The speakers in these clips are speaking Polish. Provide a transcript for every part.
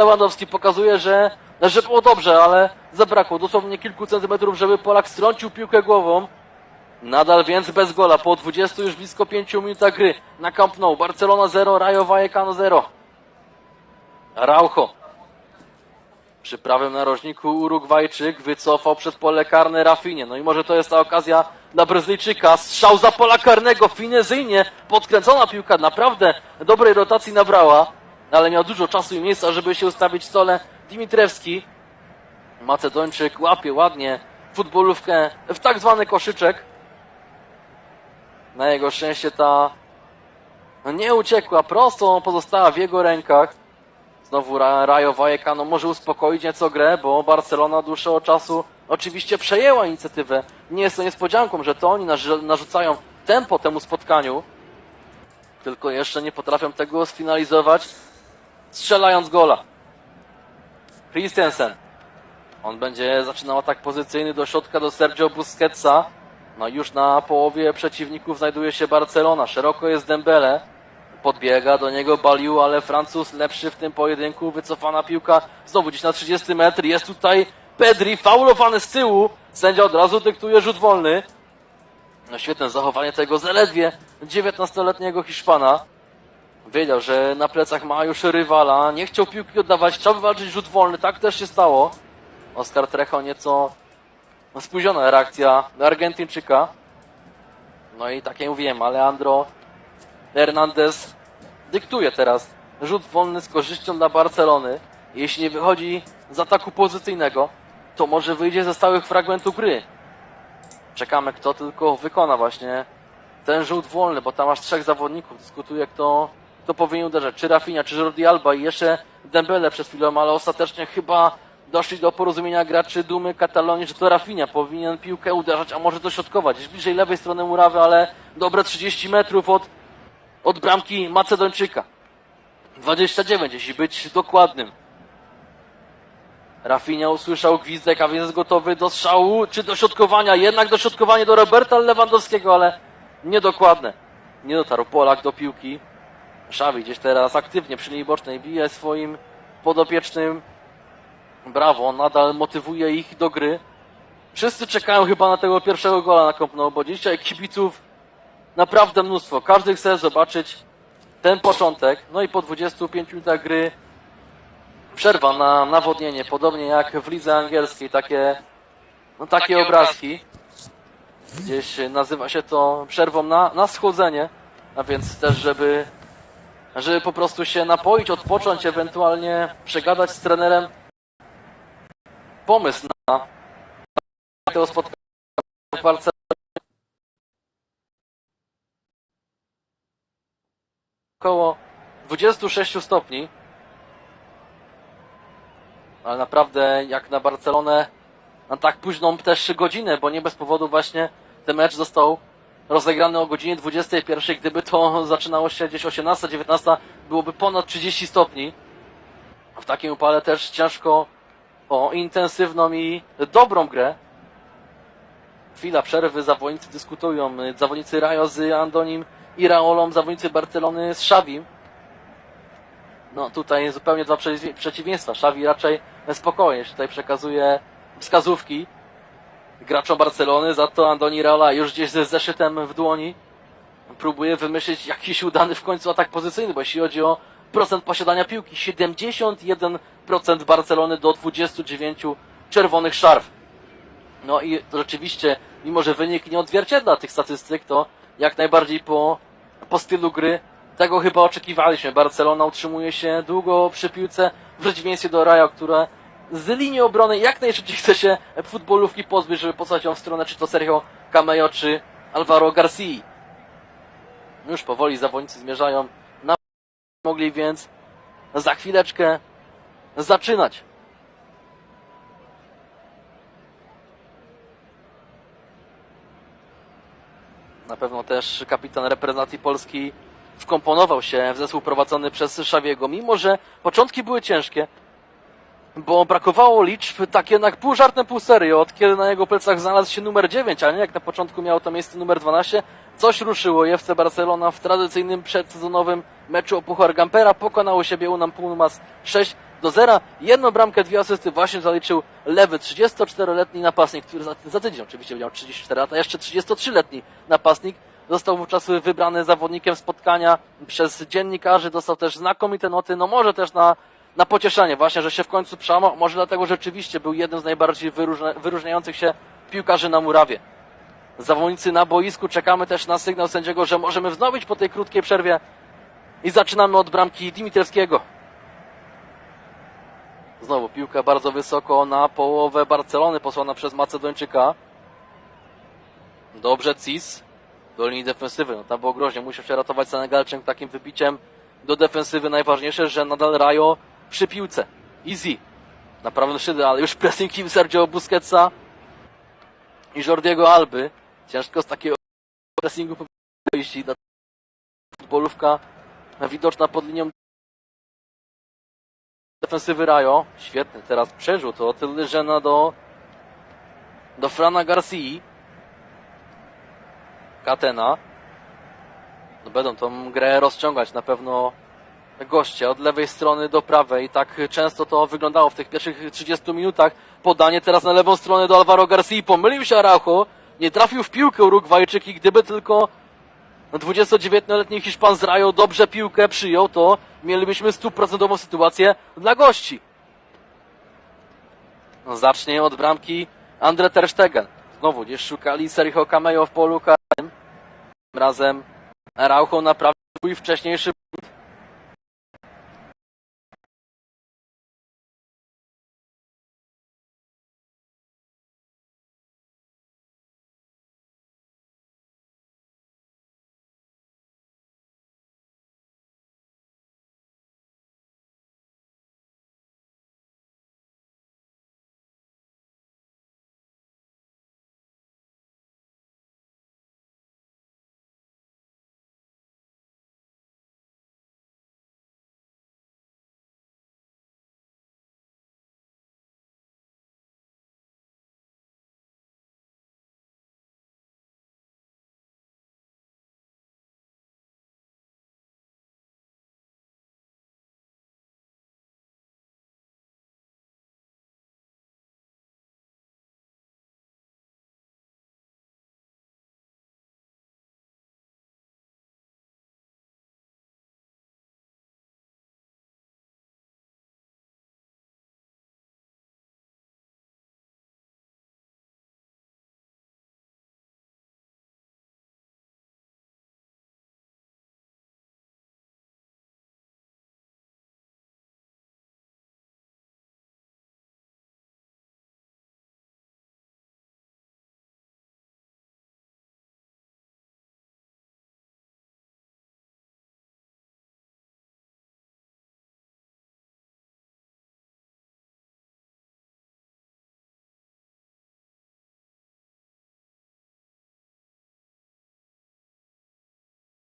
Lewandowski pokazuje, że, że było dobrze, ale zabrakło dosłownie kilku centymetrów, żeby Polak strącił piłkę głową. Nadal więc bez gola, po 20 już blisko 5 minutach gry na Camp Nou. Barcelona 0, Rayo Vallecano 0. Araujo. Przy prawym narożniku Urugwajczyk wycofał przed pole karne Rafinie. No i może to jest ta okazja dla Brazylijczyka. Strzał za pola karnego, finezyjnie podkręcona piłka, naprawdę dobrej rotacji nabrała, ale miał dużo czasu i miejsca, żeby się ustawić w stole Dimitrewski. Macedończyk łapie ładnie futbolówkę w tak zwany koszyczek. Na jego szczęście ta nie uciekła, prosto pozostała w jego rękach. Znowu Ra- Rayo Vallecano może uspokoić nieco grę, bo Barcelona dłuższego czasu oczywiście przejęła inicjatywę. Nie jest to niespodzianką, że to oni narzu- narzucają tempo temu spotkaniu, tylko jeszcze nie potrafią tego sfinalizować, strzelając gola. Christensen. On będzie zaczynał atak pozycyjny do środka do Sergio Busquetsa. No już na połowie przeciwników znajduje się Barcelona. Szeroko jest Dembele. Podbiega do niego Baliu, ale Francuz lepszy w tym pojedynku. Wycofana piłka znowu gdzieś na 30 metr. Jest tutaj Pedri, faulowany z tyłu. Sędzia od razu dyktuje rzut wolny. No świetne zachowanie tego zaledwie 19-letniego Hiszpana. Wiedział, że na plecach ma już rywala. Nie chciał piłki oddawać, chciał wywalczyć rzut wolny. Tak też się stało. Oskar Trecho nieco spóźniona reakcja Argentyńczyka. No i tak jak mówiłem, Alejandro Hernandez dyktuje teraz rzut wolny z korzyścią dla Barcelony. Jeśli nie wychodzi z ataku pozycyjnego, to może wyjdzie ze stałych fragmentów gry. Czekamy, kto tylko wykona właśnie ten rzut wolny, bo tam masz trzech zawodników. Dyskutuje, kto, kto powinien uderzać. Czy Rafinha, czy Jordi Alba i jeszcze Dembele przed chwilą, ale ostatecznie chyba doszli do porozumienia graczy Dumy Katalonii, że to Rafinha powinien piłkę uderzać, a może dośrodkować. Jest bliżej lewej strony murawy, ale dobre 30 metrów od, od bramki Macedończyka. 29, jeśli być dokładnym. Rafinha usłyszał gwizdek, a więc jest gotowy do strzału czy do środkowania. Jednak dośrodkowanie do Roberta Lewandowskiego, ale niedokładne. Nie dotarł Polak do piłki. Szawi gdzieś teraz aktywnie przy linii bocznej bije swoim podopiecznym. Brawo, nadal motywuje ich do gry. Wszyscy czekają chyba na tego pierwszego gola na Camp Nou, bo dzisiaj kibiców naprawdę mnóstwo. Każdy chce zobaczyć ten początek. No i po 25 minutach gry przerwa na nawodnienie, podobnie jak w lidze angielskiej, takie, no takie, Takie obrazki. Gdzieś nazywa się to przerwą na, na schłodzenie, a więc też, żeby, żeby po prostu się napoić, odpocząć, ewentualnie przegadać z trenerem pomysł na tego spotkania w Barcelonie. Około 26 stopni. Ale naprawdę jak na Barcelonę na tak późną też godzinę, bo nie bez powodu właśnie ten mecz został rozegrany o godzinie 21. Gdyby to zaczynało się gdzieś 18-19, byłoby ponad 30 stopni. W takim upale też ciężko o intensywną i dobrą grę. Chwila przerwy, zawodnicy dyskutują. Zawodnicy Rajo z Andonim i Raolą, zawodnicy Barcelony z Xavim. No tutaj zupełnie dwa przeciw- przeciwieństwa. Xavi raczej spokojnie tutaj przekazuje wskazówki graczom Barcelony, za to Andoni Raola już gdzieś ze zeszytem w dłoni próbuje wymyślić jakiś udany w końcu atak pozycyjny, bo jeśli chodzi o procent posiadania piłki, 71% Barcelony do 29 czerwonych szarf. No i rzeczywiście, mimo że wynik nie odzwierciedla tych statystyk, to jak najbardziej po, po stylu gry tego chyba oczekiwaliśmy. Barcelona utrzymuje się długo przy piłce w przeciwieństwie do Rayo, które z linii obrony jak najszybciej chce się futbolówki pozbyć, żeby posłać ją w stronę czy to Sergio Cameo, czy Alvaro Garcia. Już powoli zawodnicy zmierzają na mogli więc za chwileczkę zaczynać. Na pewno też kapitan reprezentacji Polski wkomponował się w zespół prowadzony przez Szawiego, mimo że początki były ciężkie, bo brakowało liczb, tak jednak pół żartem, pół serio, od kiedy na jego plecach znalazł się numer 9, a nie jak na początku miało to miejsce numer 12, coś ruszyło FC Barcelona w tradycyjnym przedsezonowym meczu o Puchar Gampera pokonało siebie Unam Pumas 6 do zera. Jedną bramkę, dwie asysty właśnie zaliczył lewy 34-letni napastnik, który za, za tydzień oczywiście miał 34 lata, jeszcze 33-letni napastnik. Został wówczas wybrany zawodnikiem spotkania przez dziennikarzy, dostał też znakomite noty, no może też na, na pocieszenie właśnie, że się w końcu przełamał, może dlatego rzeczywiście był jednym z najbardziej wyróżnia, wyróżniających się piłkarzy na murawie. Zawodnicy na boisku, czekamy też na sygnał sędziego, że możemy wznowić po tej krótkiej przerwie i zaczynamy od bramki Dimitrewskiego. Znowu piłka bardzo wysoko na połowę Barcelony posłana przez Macedończyka. Dobrze Cis do linii defensywy. No tam było groźnie. Musiał się ratować Senegalczyk takim wybiciem do defensywy. Najważniejsze, że nadal Rajo przy piłce. Easy. Naprawdę szydy, ale już pressing team Sergio Busquetsa i Jordiego Alby. Ciężko z takiego pressingu wyjść i futbolówka widoczna pod linią defensywy Rajo. Świetny teraz przerzut od Leżena do do Frana Garcia. Katena. No będą tą grę rozciągać na pewno goście od lewej strony do prawej. Tak często to wyglądało w tych pierwszych 30 minutach. Podanie teraz na lewą stronę do Alvaro Garcia. Pomylił się Araujo. Nie trafił w piłkę Urugwajczyk i gdyby tylko 29-letni Hiszpan z Rajo dobrze piłkę przyjął, to mielibyśmy stuprocentową sytuację dla gości. No, zacznie od bramki Andre Ter Stegen. Znowu gdzieś szukali Sergio Cameo w polu karnym. Tym razem Araujo naprawił swój wcześniejszy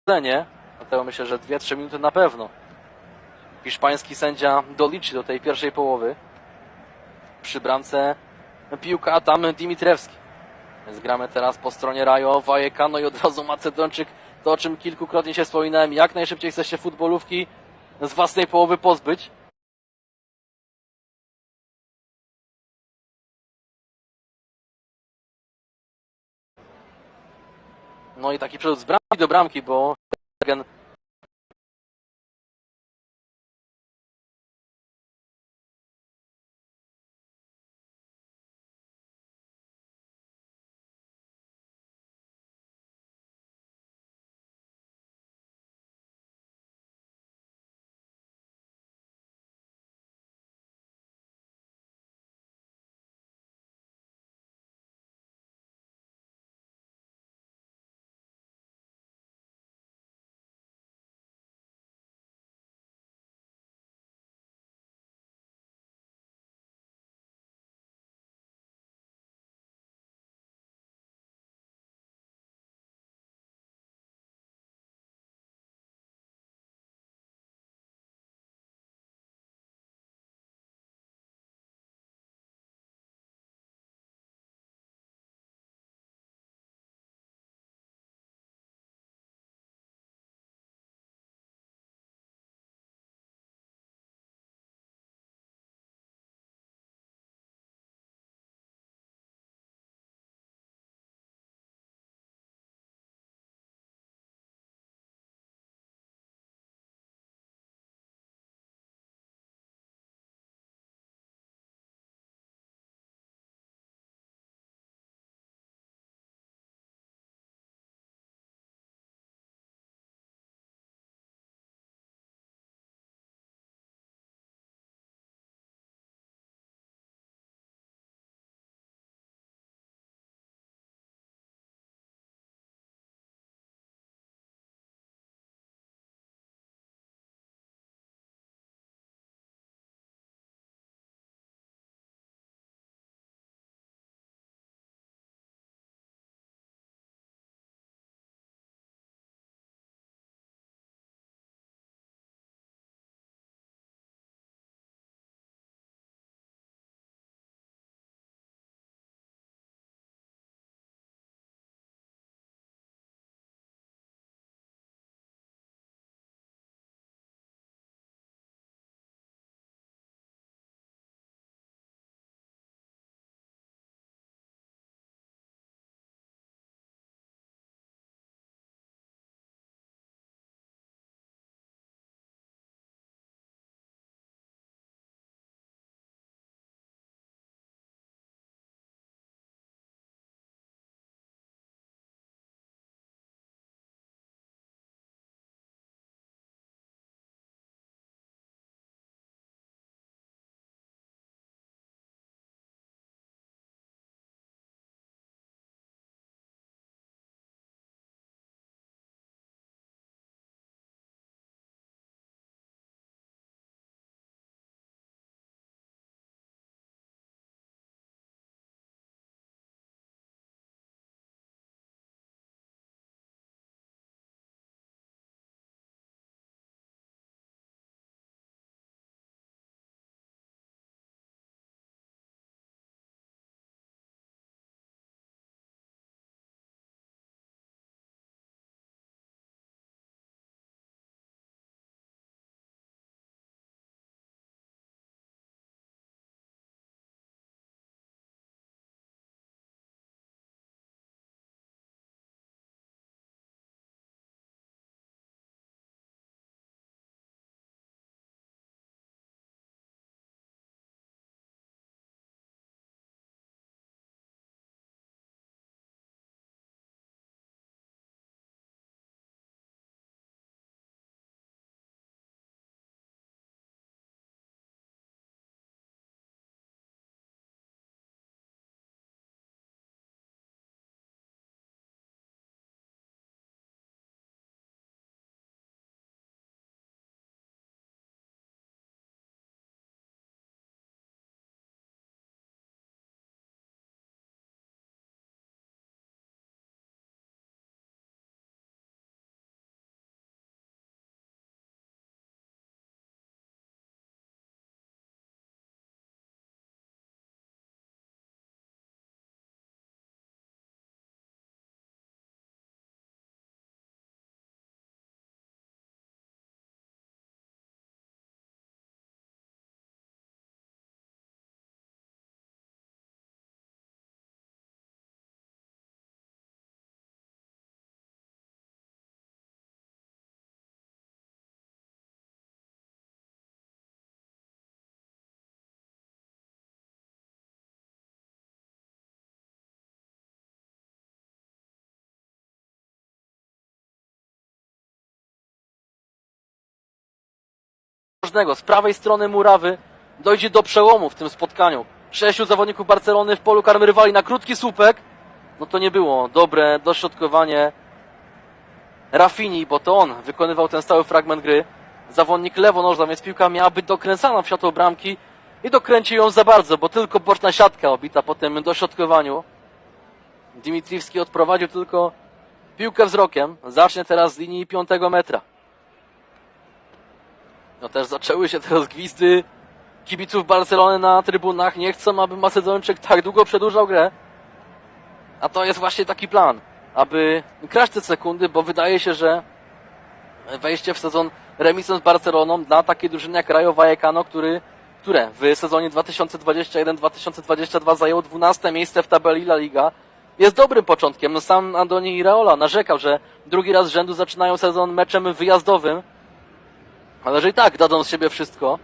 błąd. Dlatego myślę, że 2-3 minuty na pewno. Hiszpański sędzia doliczy do tej pierwszej połowy. Przy bramce piłka, a tam Dimitrewski. Więc gramy teraz po stronie Rajo, Vallecano i od razu Macedończyk. To, o czym kilkukrotnie się wspominałem, jak najszybciej chce się futbolówki z własnej połowy pozbyć. No i taki przerzut z bramki do bramki, bo Z prawej strony murawy dojdzie do przełomu w tym spotkaniu. Sześciu zawodników Barcelony w polu karmy rywali na krótki słupek. No to nie było dobre dośrodkowanie Rafini, bo to on wykonywał ten stały fragment gry. Zawodnik lewonożna, więc piłka miała być dokręcana w światło bramki i dokręcił ją za bardzo, bo tylko boczna siatka obita po tym dośrodkowaniu. Dimitriewski odprowadził tylko piłkę wzrokiem. Zacznie teraz z linii piątego metra. No też zaczęły się teraz gwizdy kibiców Barcelony na trybunach. Nie chcą, aby Macedończyk tak długo przedłużał grę. A to jest właśnie taki plan, aby kraść te sekundy, bo wydaje się, że wejście w sezon remisem z Barceloną dla takiej drużyny jak Rayo Vallecano, który, które w sezonie 2021-2022 zajęło 12 miejsce w tabeli La Liga, jest dobrym początkiem. No sam Andoni Iraola narzekał, że drugi raz z rzędu zaczynają sezon meczem wyjazdowym, ale że i tak dadzą z siebie wszystko.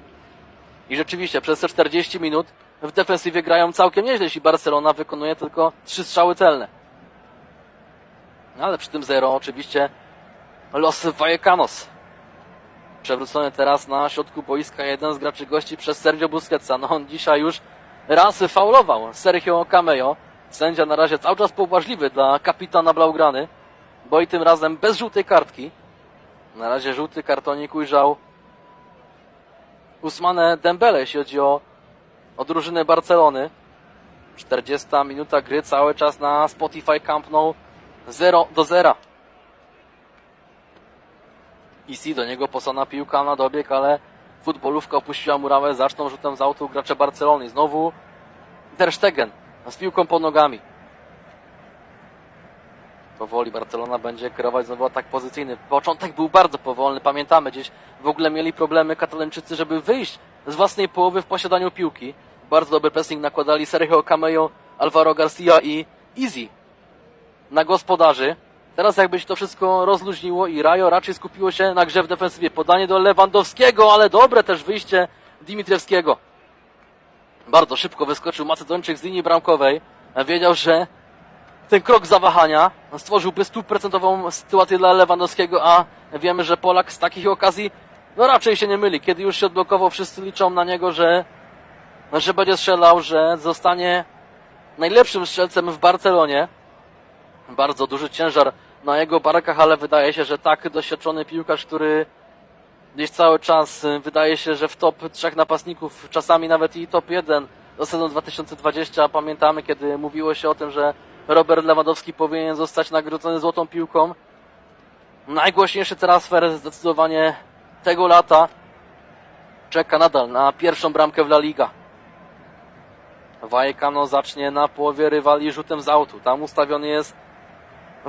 I rzeczywiście przez te 40 minut w defensywie grają całkiem nieźle, jeśli Barcelona wykonuje tylko trzy strzały celne. No ale przy tym zero oczywiście los Vallecanos. Przewrócony teraz na środku boiska jeden z graczy gości przez Sergio Busquetsa. No on dzisiaj już raz faulował Sergio Cameo. Sędzia na razie cały czas pobłażliwy dla kapitana Blaugrany, bo i tym razem bez żółtej kartki. Na razie żółty kartonik ujrzał Usmane Dembele, jeśli chodzi o, o drużynę Barcelony. 40 minuta gry, cały czas na Spotify Camp Nou 0 do 0. Isi do niego posłana piłka na dobieg, ale futbolówka opuściła murawę, zaczną rzutem z autu gracze Barcelony. Znowu Ter Stegen z piłką pod nogami. Powoli Barcelona będzie kierować znowu atak pozycyjny. Początek był bardzo powolny, pamiętamy, gdzieś w ogóle mieli problemy katalończycy, żeby wyjść z własnej połowy w posiadaniu piłki. Bardzo dobry pressing nakładali Sergio Cameo, Alvaro Garcia i Easy na gospodarzy. Teraz jakby się to wszystko rozluźniło i Rajo raczej skupiło się na grze w defensywie. Podanie do Lewandowskiego, ale dobre też wyjście Dimitriewskiego. Bardzo szybko wyskoczył Macedończyk z linii bramkowej. Wiedział, że ten krok zawahania stworzyłby stuprocentową sytuację dla Lewandowskiego, a wiemy, że Polak z takich okazji no raczej się nie myli. Kiedy już się odblokował, wszyscy liczą na niego, że, że będzie strzelał, że zostanie najlepszym strzelcem w Barcelonie. Bardzo duży ciężar na jego barkach, ale wydaje się, że tak doświadczony piłkarz, który gdzieś cały czas y, wydaje się, że w top trzech napastników, czasami nawet i top 1 do sezonu 2020 pamiętamy, kiedy mówiło się o tym, że Robert Lewandowski powinien zostać nagrodzony złotą piłką. Najgłośniejszy transfer zdecydowanie tego lata czeka nadal na pierwszą bramkę w La Liga. Vallecano zacznie na połowie rywali rzutem z autu. Tam ustawiony jest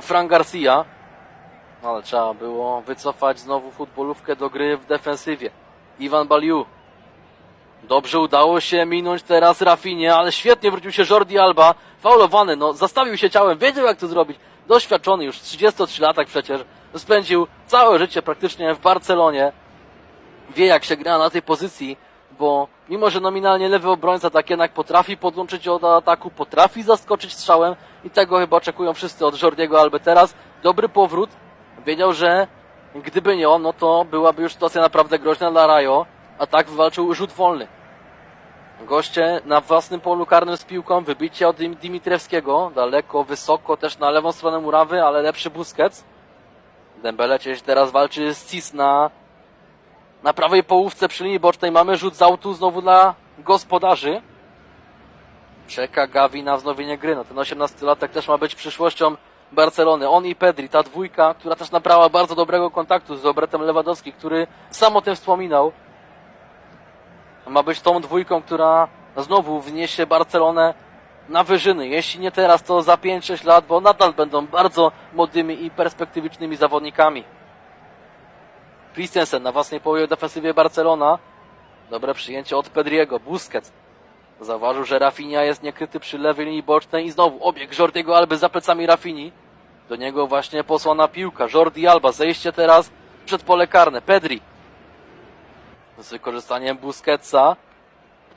Fran Garcia. No, ale trzeba było wycofać znowu futbolówkę do gry w defensywie. Iwan Baliu. Dobrze udało się minąć teraz Rafinie, ale świetnie wrócił się Jordi Alba. Faulowany, no zastawił się ciałem, wiedział jak to zrobić. Doświadczony już, 33 latak przecież. Spędził całe życie praktycznie w Barcelonie. Wie jak się gra na tej pozycji, bo mimo, że nominalnie lewy obrońca tak jednak potrafi podłączyć do ataku, potrafi zaskoczyć strzałem i tego chyba oczekują wszyscy od Jordiego Alby teraz. Dobry powrót. Wiedział, że gdyby nie on, no to byłaby już sytuacja naprawdę groźna dla Rajo, a tak wywalczył rzut wolny. Goście na własnym polu karnym z piłką, wybicie od Dim- Dimitriewskiego, daleko, wysoko, też na lewą stronę murawy, ale lepszy Busquets. Dembele teraz walczy z Cis na, na prawej połówce przy linii bocznej. Mamy rzut z autu znowu dla gospodarzy. Czeka Gavi na wznowienie gry. No ten 18-latek też ma być przyszłością Barcelony. On i Pedri, ta dwójka, która też nabrała bardzo dobrego kontaktu z Robertem Lewandowski, który sam o tym wspominał. Ma być tą dwójką, która znowu wniesie Barcelonę na wyżyny. Jeśli nie teraz, to za 5-6 lat, bo nadal będą bardzo młodymi i perspektywicznymi zawodnikami. Christensen na własnej połowie defensywie Barcelona. Dobre przyjęcie od Pedriego. Busquets Zauważył, że Rafinha jest niekryty przy lewej linii bocznej i znowu obieg Jordiego Alby za plecami Rafini. Do niego właśnie posłana piłka. Jordi Alba, zejście teraz przed pole karne. Pedri. Z wykorzystaniem Busquetsa.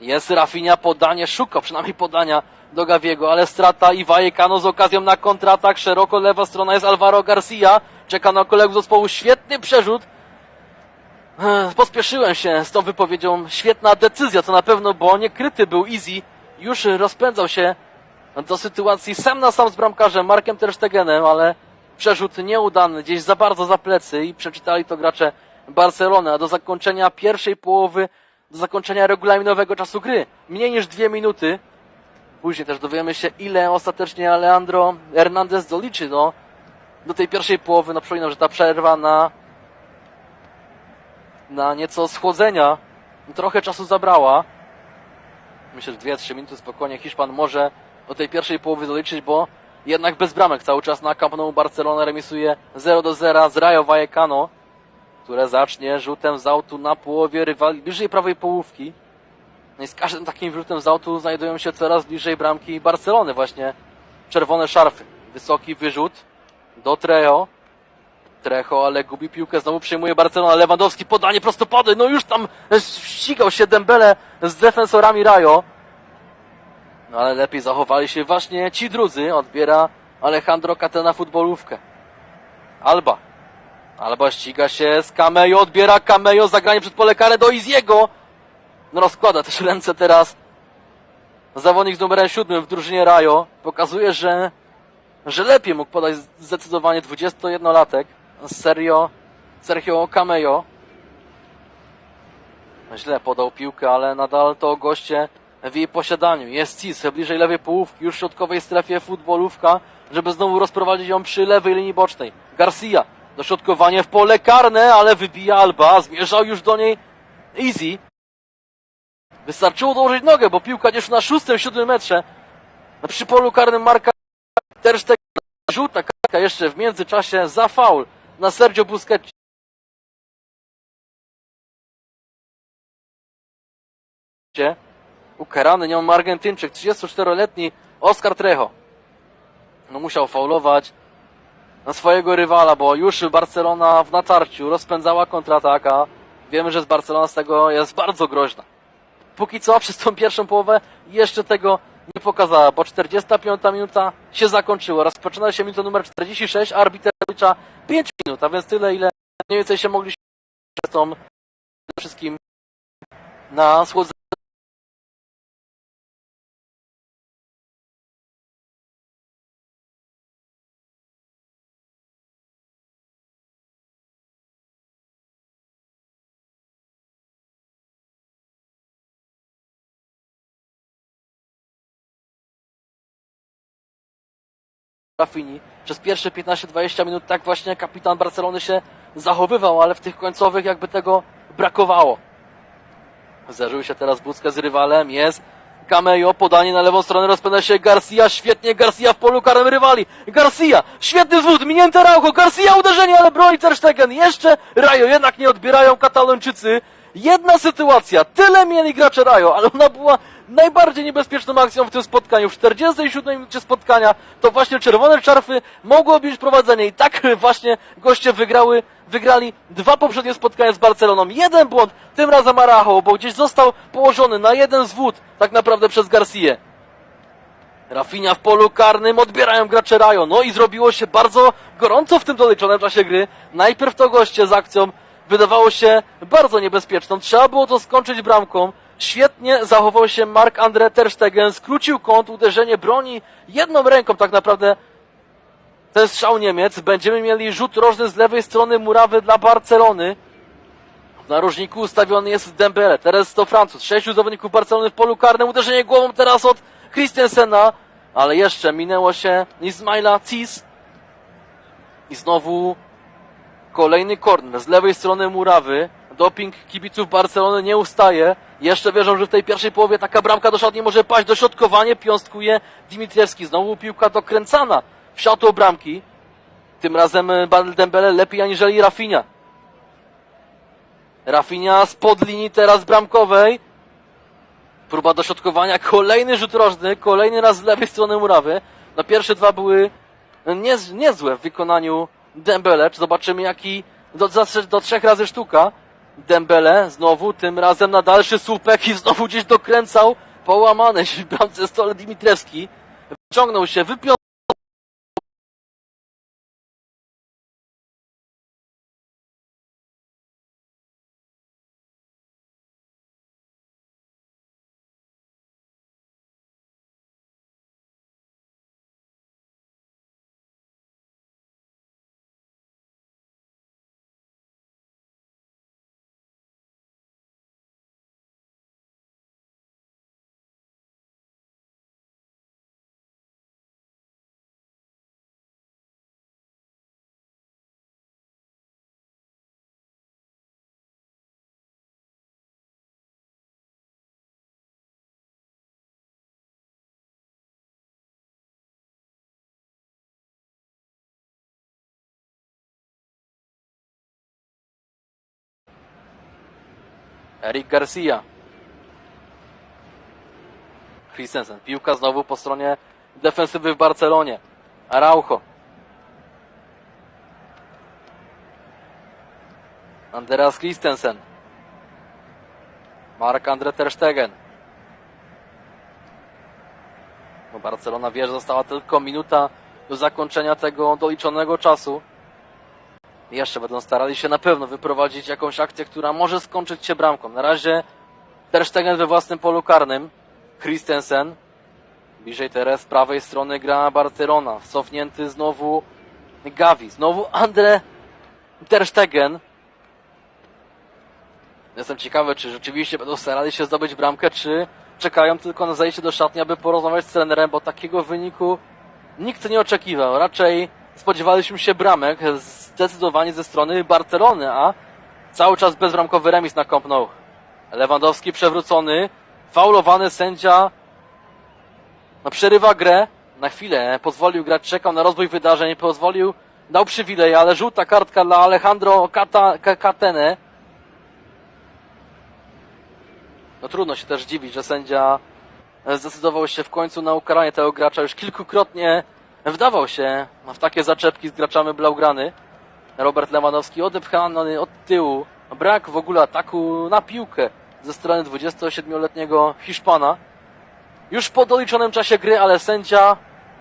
Jest Rafinha, podanie, szuka przynajmniej podania do Gawiego, ale strata i Vallecano z okazją na kontratak. Szeroko lewa strona jest Alvaro Garcia. Czeka na kolegów zespołu. Świetny przerzut Pospieszyłem się z tą wypowiedzią. Świetna decyzja, to na pewno, bo nie kryty był Easy. Już rozpędzał się do sytuacji sam na sam z bramkarzem Markiem Terstegenem, ale przerzut nieudany, gdzieś za bardzo za plecy i przeczytali to gracze Barcelony, a do zakończenia pierwszej połowy, do zakończenia regulaminowego czasu gry, mniej niż dwie minuty, później też dowiemy się, ile ostatecznie Alejandro Hernandez doliczy do, do tej pierwszej połowy. No przypominam, że ta przerwa na, na nieco schłodzenia trochę czasu zabrała. Myślę, że 2-3 minuty spokojnie Hiszpan może do tej pierwszej połowy doliczyć, bo jednak bez bramek cały czas na Camp Nou Barcelona remisuje 0 do 0 z Rayo Vallecano, które zacznie rzutem z autu na połowie rywali bliżej prawej połówki. No i z każdym takim rzutem z autu znajdują się coraz bliżej bramki Barcelony właśnie czerwone szarfy. Wysoki wyrzut do Trejo. Trejo, ale gubi piłkę, znowu przejmuje Barcelona. Lewandowski podanie prostopady, no już tam ścigał się Dembele z defensorami Rayo. No ale lepiej zachowali się właśnie ci drudzy. Odbiera Alejandro Catena futbolówkę. Alba. Alba ściga się z Camejo, odbiera Camejo, zagranie przed pole karę do Iziego. No rozkłada też ręce teraz zawodnik z numerem siódmym w drużynie Rajo. Pokazuje, że, że lepiej mógł podać zdecydowanie 21-latek. Serio, Sergio Camejo. Źle podał piłkę, ale nadal to goście w jej posiadaniu. Jest Cis, bliżej lewej połówki, już w środkowej strefie futbolówka, żeby znowu rozprowadzić ją przy lewej linii bocznej. Garcia, dośrodkowanie w pole karne, ale wybija Alba, zmierzał już do niej Easy. Wystarczyło dołożyć nogę, bo piłka gdzieś na szóstym, siódmym metrze. Przy polu karnym Marka Ter Stegen. Żółta kartka jeszcze w międzyczasie za faul na Sergio Busquets. Ukarany nią Argentyńczyk, 34-letni Oscar Trejo. No musiał faulować na swojego rywala, bo już Barcelona w natarciu rozpędzała kontrataka. Wiemy, że z Barcelona z tego jest bardzo groźna. Póki co przez tą pierwszą połowę jeszcze tego nie pokazała, bo 45 minuta się zakończyła. Rozpoczyna się minuta numer 46, arbiter licza 5 minut, a więc tyle, ile mniej więcej się mogliśmy przez tą przede wszystkim na schłodzenie. Rafini. Przez pierwsze 15-20 minut tak właśnie kapitan Barcelony się zachowywał, ale w tych końcowych jakby tego brakowało. Zderzył się teraz Busquets z rywalem, jest Camejo, podanie na lewą stronę, rozpędza się Garcia, świetnie Garcia w polu karnym rywali. Garcia, świetny zwód, minięte Raucho, Garcia uderzenie, ale broni Ter Stegen. Jeszcze Rajo, jednak nie odbierają Katalończycy. Jedna sytuacja, tyle mieli gracze Rajo, ale ona była najbardziej niebezpieczną akcją w tym spotkaniu. W 47 minucie spotkania to właśnie czerwone czarfy mogły objąć prowadzenie i tak właśnie goście wygrały, wygrali dwa poprzednie spotkania z Barceloną. Jeden błąd, tym razem Aracho, bo gdzieś został położony na jeden zwód tak naprawdę przez Garcję. Rafinha w polu karnym, odbierają gracze Rajo. No i zrobiło się bardzo gorąco w tym doliczonym czasie gry. Najpierw to goście z akcją wydawało się bardzo niebezpieczną. Trzeba było to skończyć bramką. Świetnie zachował się Mark-André Ter Stegen, skrócił kąt, uderzenie broni jedną ręką tak naprawdę. Ten strzał Niemiec. Będziemy mieli rzut rożny z lewej strony murawy dla Barcelony. W narożniku ustawiony jest Dembele. Teraz to Francuz. Sześciu zawodników Barcelony w polu karnym. Uderzenie głową teraz od Christensena. Ale jeszcze minęło się Ismaila Cis. I znowu kolejny korner z lewej strony murawy. Doping kibiców Barcelony nie ustaje. Jeszcze wierzą, że w tej pierwszej połowie taka bramka do szatni może paść. Dośrodkowanie piąstkuje Dimitriewski. Znowu piłka dokręcana w siatło bramki. Tym razem Dembele lepiej aniżeli Rafinha. Rafinha spod linii teraz bramkowej. Próba dośrodkowania, kolejny rzut rożny, kolejny raz z lewej strony murawy. No pierwsze dwa były nie, niezłe w wykonaniu Dembele. Czy zobaczymy jaki do, do trzech razy sztuka. Dembele znowu, tym razem na dalszy słupek i znowu gdzieś dokręcał połamany bramce stole Dimitrewski. Wyciągnął się, wypiął Eric Garcia. Christensen. Piłka znowu po stronie defensywy w Barcelonie. Araujo. Andreas Christensen. Mark-Andre Ter Stegen. Barcelona wie, że została tylko minuta do zakończenia tego doliczonego czasu. Jeszcze będą starali się na pewno wyprowadzić jakąś akcję, która może skończyć się bramką. Na razie Ter Stegen we własnym polu karnym. Christensen. Bliżej teraz z prawej strony gra Barcelona. Cofnięty znowu Gavi. Znowu Andre Ter Stegen. Jestem ciekawy, czy rzeczywiście będą starali się zdobyć bramkę, czy czekają tylko na zajście do szatni, aby porozmawiać z trenerem, bo takiego wyniku nikt nie oczekiwał. Raczej spodziewaliśmy się bramek zdecydowanie ze strony Barcelony, a cały czas bezbramkowy remis na Camp Nou. Lewandowski przewrócony, faulowany sędzia no, przerywa grę. Na chwilę pozwolił grać, czekał na rozwój wydarzeń, pozwolił, dał przywilej, ale żółta kartka dla Alejandro Cata- Ca- Catene. No trudno się też dziwić, że sędzia zdecydował się w końcu na ukaranie tego gracza. Już kilkukrotnie wdawał się w takie zaczepki z graczami Blaugrany. Robert Lewandowski odepchany od tyłu. Brak w ogóle ataku na piłkę ze strony 27-letniego Hiszpana. Już po doliczonym czasie gry, ale sędzia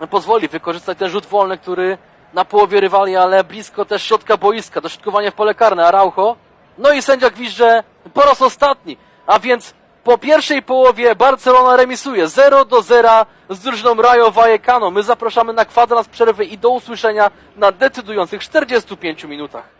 pozwoli wykorzystać ten rzut wolny, który na połowie rywali, ale blisko też środka boiska. Dośrodkowanie w pole karne Araujo. No i sędzia gwizdże po raz ostatni. A więc po pierwszej połowie Barcelona remisuje 0 do 0 z drużyną Rayo Vallecano. My zapraszamy na kwadrans przerwy i do usłyszenia na decydujących 45 minutach.